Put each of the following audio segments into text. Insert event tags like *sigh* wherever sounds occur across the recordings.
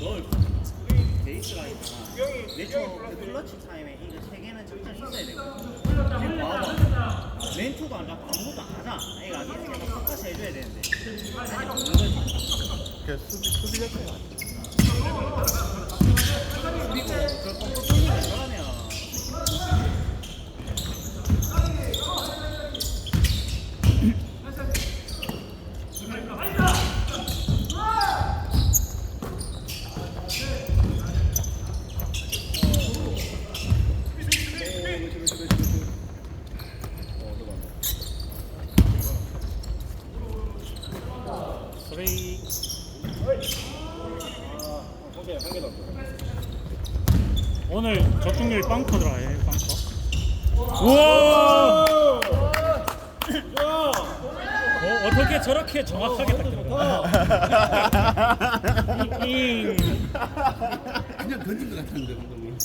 거. 있잖아. 내초 그 클러치 타임에 이거 세 개는 적절 있어야 되거든. 지금 봐봐. 멘토도 안 잡고 아무것도 안 하잖아. 애가 이렇게 섞어서 해줘야 되는데. 아니. 그 수비 수비 자체가 그리고 그 꼼꼼 뚫리게 저러면 소리 오늘 적중률 빵커더라 얘 빵커. 우와! 어, 어떻게 저렇게 정확하게 딱 들어가? 잉. 그냥 던진 것 같았는데 방금은.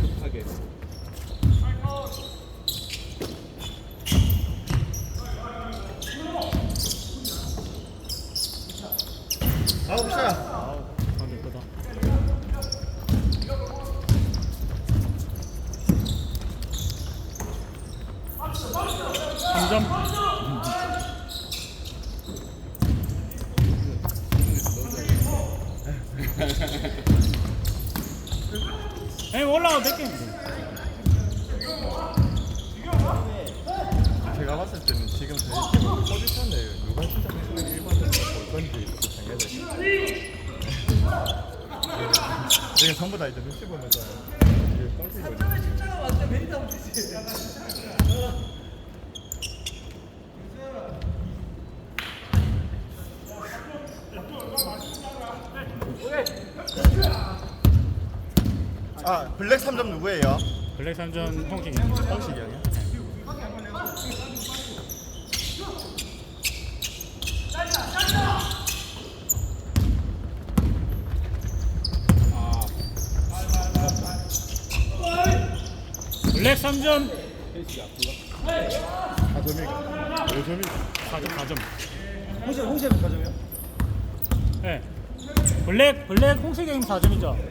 급하게. 아홉 샷. 아우 방금 이거다 삼점 에이 올라와 몇 게임 제가 봤을 때는 지금 저희 팀은 포지션을 누가 진짜 포지션을 1번으로 볼 건지 정해야 돼 제가 전부 다 이제 눈치 보면서 이게 뻥튀기 아 블랙 3점 누구예요? 블랙 삼전 홍king 형식이 형이요? 블랙 삼전 4점이 5점이 4점 4점 홍시 홍시는 가져요? 네. 블랙 블랙 홍색이 4점이죠.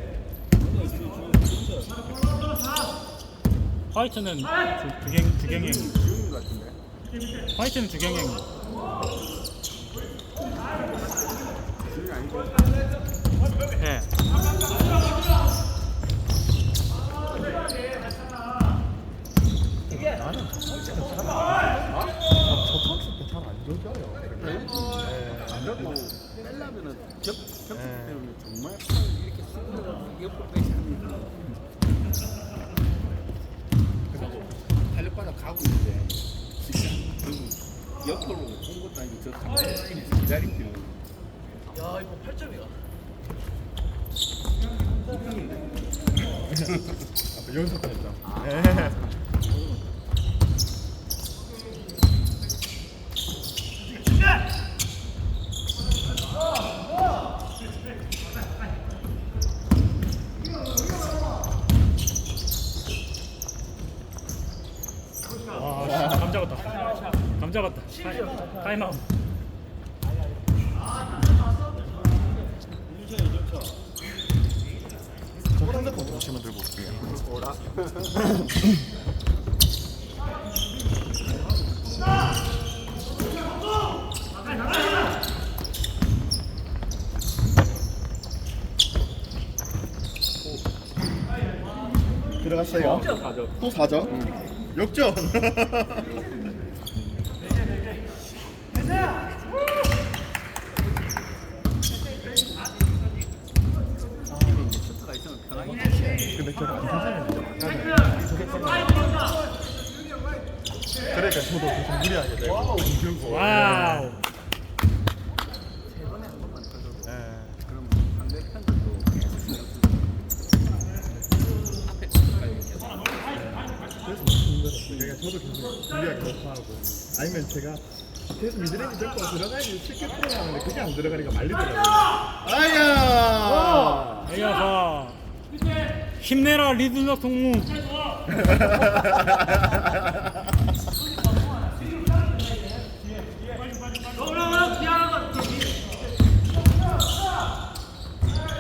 화이트는 두, 두 갱 두 갱행. 화이트는 두 갱행. 네. 나는 저 컨셉도 잘안 줘줘요 네, 안 그리고 줘요 빼려면은 겹, 겹 네. 때문에 정말 이렇게 쓰고 옆으로 빼지 않는 그리고 달력바닥 가고 있는데. 진짜 그 옆으로 온 것도 아니고 저 상대방이 기다리면 야 이거 8점이야. 아까 연습 했죠 네. 와, 씨, 감 잡았다. 감 잡았다. 타임- 타임아웃. 저 핸드폰 들고 올게요. 들어갔어요. 또 4점 역전 *laughs* 슈트가 있으면 편하게 근데 사잖아요 그러니까 저도 계속 무리하게 되고 안 주고 와우. 예. 그럼 상대편들도 계속 그래서 힘들었어요. 그러니까 저도 계속 무리하게 못하고 아니면 제가 계속 미드레인지 잡고 들어가야지 쉽게 풀어나가는데 그게 안 들어가니까 말리더라고요. 아야! 에이아가 힘내라 리드너 동무. *laughs*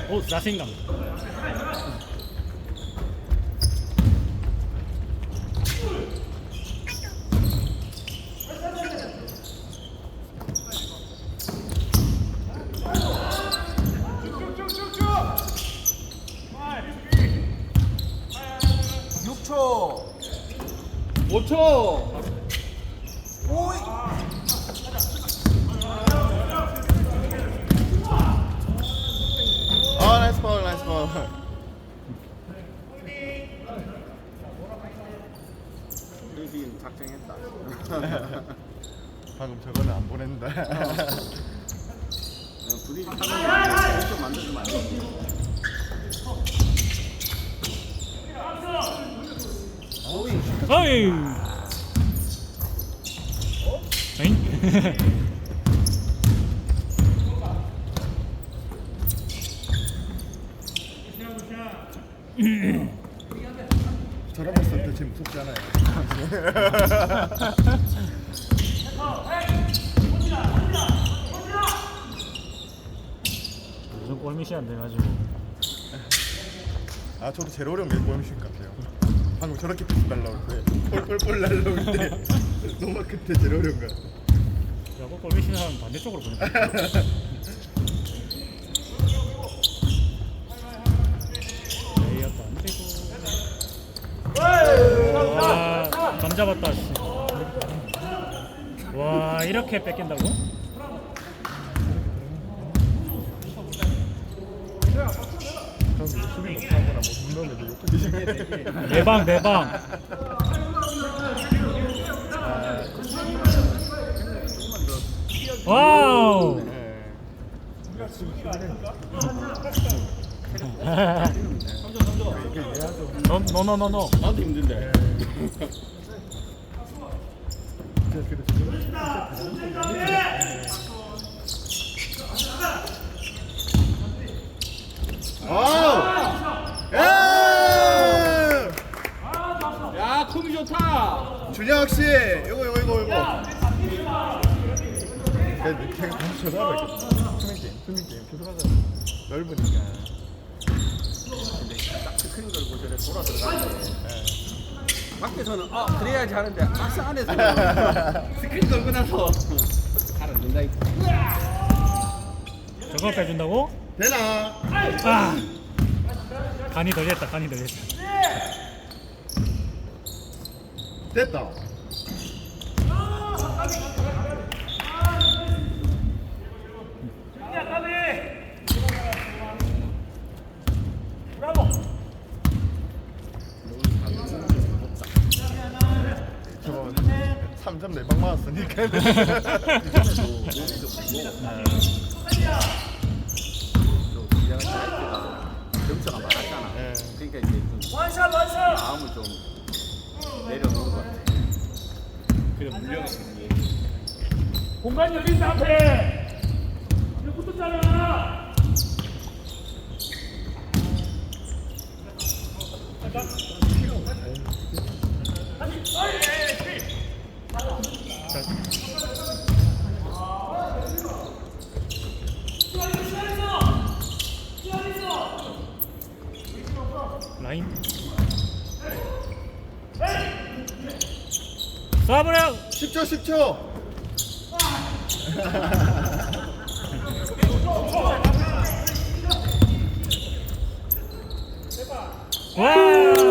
오 자신감. 오초 아 나이스 파울 나이스 파울 리빈 작정했다. 방금 저거는 안 보낸다 분위기 좀안 돼. 어이. 에잉? 저런 모습 대체 무섭지 않아요 꼴미시 안 돼가지고. 아 저도 제일 어려운 게 보험식 같아요 방금 저렇게 피스 날라올 때 폴폴폴 날라올 때 *laughs* 너무 그때 제일 어려운 거 야구 꼴미시 하면 반대쪽으로 보내. 레이업도 *laughs* 안 되고. 와, 감 잡았다. 씨. 와, 이렇게 뺏긴다고? 저는 수비 못하거나 못 넣으면 욕하기 내방, 내 방. 와우. 너, 너, 너, 너, 너. 나도 힘든데. 아우! 예! 야, 콤이 좋다. 준혁 씨, 이거 이거 이거 이거. 그냥 그냥 다시 쳐다봐야겠다. 투명 게임, 투명 게임 계속 하자. 넓으니까. 근데 딱 스크린 걸고 저래 돌아 들어가는데. 밖에서는 아 그래야지 하는데 막상 안에서는 *laughs* 스크린 걸고 나서 잘 안 된다니까. 저거 빼준다고? 되나? 아! 간이 덜렸다, 간이 덜렸다. 됐다. 저거 3점 내방 맞았으니까. 또 긴장할 때가 점수가 많았잖아. 예. 그러니까 이제 좀 마음을 좀 내려놓은 것 같아. 그래 물려가 공간이 여기 있다, 앞에! 이거 붙었잖아! 라인 쏴버려 10초 10초. 와